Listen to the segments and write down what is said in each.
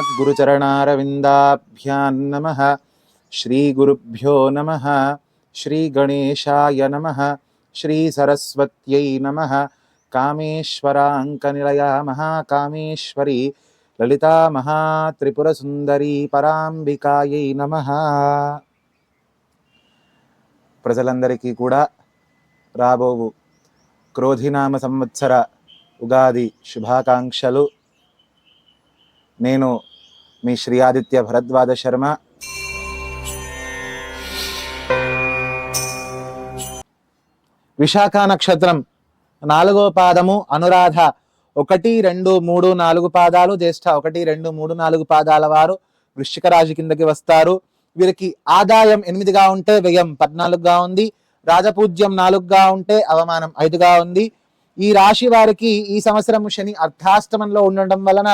శ్రీమద్గురుచరణారవిందాభ్యాన్నమ శ్రీగురుభ్యో నమ శ్రీగణేశాయ నమ శ్రీసరస్వత్యై నమ కామేశ్వరాంకనిలయ మహాకామేశ్వరి లలితామహాత్రిపురసుందరీ పరాంబికాయై నమ ప్రజలందరికీ కూడా రాబోవు క్రోధినామ సంవత్సర ఉగాది శుభాకాంక్షలు. నేను మీ శ్రీ ఆదిత్య భరద్వాజ శర్మ. విశాఖ నక్షత్రం నాలుగో పాదము అనురాధ. ఒకటి రెండు మూడు నాలుగు పాదాలు జ్యేష్ఠ. ఒకటి రెండు మూడు నాలుగు పాదాల వారు వృశ్చిక రాశి కిందకి వస్తారు. వీరికి ఆదాయం ఎనిమిదిగా ఉంటే వ్యయం పద్నాలుగుగా ఉంది. రాజపూజ్యం నాలుగుగా ఉంటే అవమానం ఐదుగా ఉంది. ఈ రాశి వారికి ఈ సంవత్సరం శని అర్ధాష్టమంలో ఉండడం వలన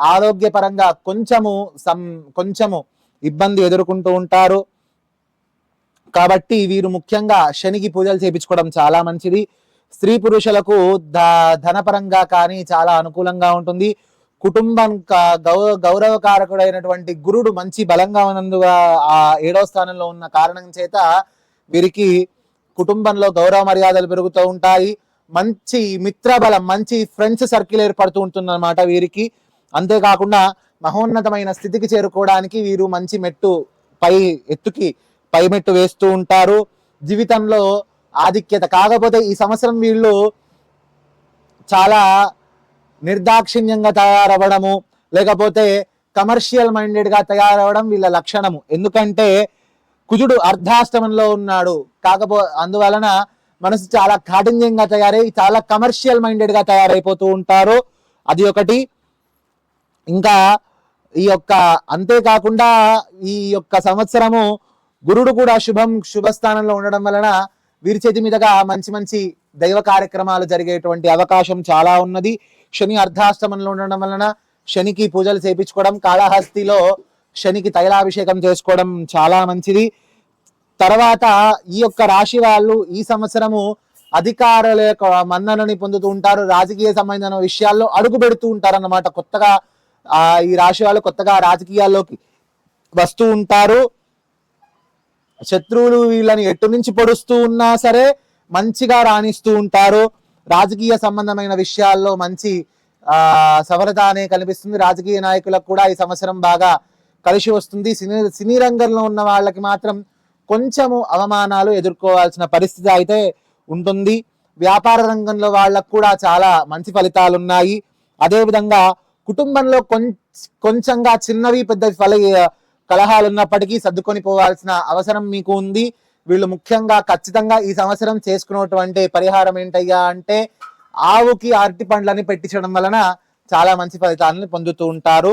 ఆరోగ్యపరంగా కొంచెము సం కొంచెము ఇబ్బంది ఎదుర్కొంటూ ఉంటారు. కాబట్టి వీరు ముఖ్యంగా శనికి పూజలు చేయించుకోవడం చాలా మంచిది. స్త్రీ పురుషులకు ధ ధనపరంగా కానీ చాలా అనుకూలంగా ఉంటుంది. కుటుంబం గౌ గౌరవకారకుడైనటువంటి గురుడు మంచి బలంగా ఉన్నందుగా ఆ ఏడో స్థానంలో ఉన్న కారణం చేత వీరికి కుటుంబంలో గౌరవ మర్యాదలు పెరుగుతూ ఉంటాయి. మంచి మిత్రబలం మంచి ఫ్రెండ్స్ సర్కిల్ ఏర్పడుతూ ఉంటుందన్నమాట వీరికి. అంతేకాకుండా మహోన్నతమైన స్థితికి చేరుకోవడానికి వీరు మంచి మెట్టు పై ఎత్తుకి పై మెట్టు వేస్తూ ఉంటారు. జీవితంలో ఆధిక్యత కాకపోతే ఈ సంవత్సరం వీళ్ళు చాలా నిర్దాక్షిణ్యంగా తయారవ్వడము లేకపోతే కమర్షియల్ మైండెడ్గా తయారవ్వడం వీళ్ళ లక్షణము. ఎందుకంటే కుజుడు అర్ధాష్టమంలో ఉన్నాడు. కాకపో అందువలన మనసు చాలా కాఠిన్యంగా తయారై చాలా కమర్షియల్ మైండెడ్గా తయారైపోతూ ఉంటారు. అది ఒకటి. ఇంకా ఈ యొక్క అంతేకాకుండా ఈ యొక్క సంవత్సరము గురుడు కూడా శుభం శుభస్థానంలో ఉండడం వలన వీరి చేతి మీదుగా మంచి మంచి దైవ కార్యక్రమాలు జరిగేటువంటి అవకాశం చాలా ఉన్నది. శని అర్ధాష్టమంలో ఉండడం వలన శనికి పూజలు చేపించుకోవడం కాళహస్తిలో శనికి తైలాభిషేకం చేసుకోవడం చాలా మంచిది. తర్వాత ఈ యొక్క రాశి వాళ్ళు ఈ సంవత్సరము అధికారుల యొక్క మన్ననని పొందుతూ ఉంటారు. రాజకీయ సంబంధమైన విషయాల్లో అడుగు పెడుతూ ఉంటారు అన్నమాట కొత్తగా ఈ రాశి వాళ్ళు కొత్తగా రాజకీయాల్లోకి వస్తూ ఉంటారు. శత్రువులు వీళ్ళని ఎటు నుంచి పొడుస్తూ ఉన్నా సరే మంచిగా రాణిస్తూ ఉంటారు. రాజకీయ సంబంధమైన విషయాల్లో మంచి ఆ సఫలత అనే కనిపిస్తుంది. రాజకీయ నాయకులకు కూడా ఈ సంవత్సరం బాగా కలిసి వస్తుంది. సినీ సినీ రంగంలో ఉన్న వాళ్ళకి మాత్రం కొంచెము అవమానాలు ఎదుర్కోవాల్సిన పరిస్థితి అయితే ఉంటుంది. వ్యాపార రంగంలో వాళ్ళకు కూడా చాలా మంచి ఫలితాలు ఉన్నాయి అదేవిధంగా కుటుంబంలో కొంచెంగా చిన్నవి పెద్ద ఫల కలహాలు ఉన్నప్పటికీ సర్దుకొని పోవాల్సిన అవసరం మీకు ఉంది. వీళ్ళు ముఖ్యంగా ఖచ్చితంగా ఈ సంవత్సరం చేసుకున్నటువంటి పరిహారం ఏంటయ్యా అంటే ఆవుకి అరటి పండ్లని పెట్టించడం వలన చాలా మంచి ఫలితాలను పొందుతూ ఉంటారు.